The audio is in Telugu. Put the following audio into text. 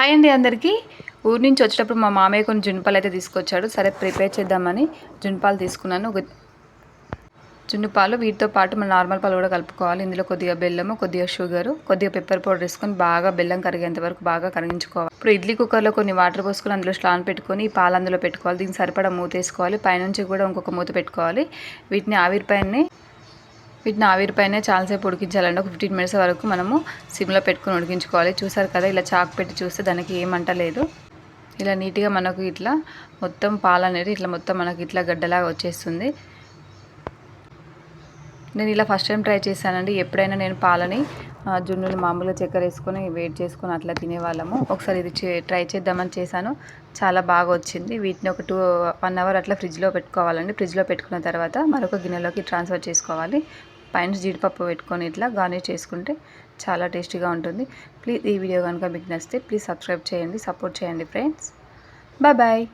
హాయ్ అండి అందరికీ. ఊరి నుంచి వచ్చేటప్పుడు మా మామయ్య కొన్ని జున్పాలు అయితే తీసుకొచ్చాడు. సరే ప్రిపేర్ చేద్దామని జున్పాలు తీసుకున్నాను. ఒక జున్నుపాలు వీటితో పాటు మన నార్మల్ పాలు కూడా కలుపుకోవాలి. ఇందులో కొద్దిగా బెల్లము కొద్దిగా షుగరు కొద్దిగా పెప్పర్ పౌడర్ వేసుకొని బాగా బెల్లం కరిగేంత వరకు బాగా కరిగించుకోవాలి. ఇప్పుడు ఇడ్లీ కుక్కర్లో కొన్ని వాటర్ పోసుకొని అందులో స్లాన్ పెట్టుకొని ఈ పాలు అందులో పెట్టుకోవాలి. దీనికి సరిపడా మూత వేసుకోవాలి. పైనుంచి కూడా ఇంకొక మూత పెట్టుకోవాలి. వీటిని ఆవిరిపైనే వీటిని ఆవిరిపైనే చాలాసేపు ఉడికించాలండి. ఒక ఫిఫ్టీన్ మినిట్స్ వరకు మనము సిమ్లో పెట్టుకొని ఉడికించుకోవాలి. చూసారు కదా ఇలా చాకు పెట్టి చూస్తే దానికి ఏమంట లేదు. ఇలా నీట్గా మనకు ఇట్లా మొత్తం పాలు అనేది ఇట్లా మొత్తం మనకి ఇట్లా గడ్డలాగా వచ్చేస్తుంది. నేను ఇలా ఫస్ట్ టైం ట్రై చేశానండి. ఎప్పుడైనా నేను పాలని ఆ, జున్నులు మామూలుగా చక్కెర వేసుకొని వెయిట్ చేసుకొని అట్లా తినేవాళ్ళము. ఒకసారి ఇది చే- ట్రై చేద్దామని చేశాను. చాలా బాగా వచ్చింది. వీటిని ఒక టూ వన్ అవర్ అట్లా ఫ్రిడ్జ్లో పెట్టుకోవాలండి. ఫ్రిడ్జ్లో పెట్టుకున్న తర్వాత మరొక గిన్నెలోకి ట్రాన్స్ఫర్ చేసుకోవాలి. పైన జీడిపప్పు పెట్టుకొని ఇట్లా గార్నిష్ చేసుకుంటే చాలా టేస్టీగా ఉంటుంది. ప్లీజ్ ఈ వీడియో కనుక మీకు నచ్చితే ప్లీజ్ సబ్స్క్రైబ్ చేయండి సపోర్ట్ చేయండి ఫ్రెండ్స్. Bye bye.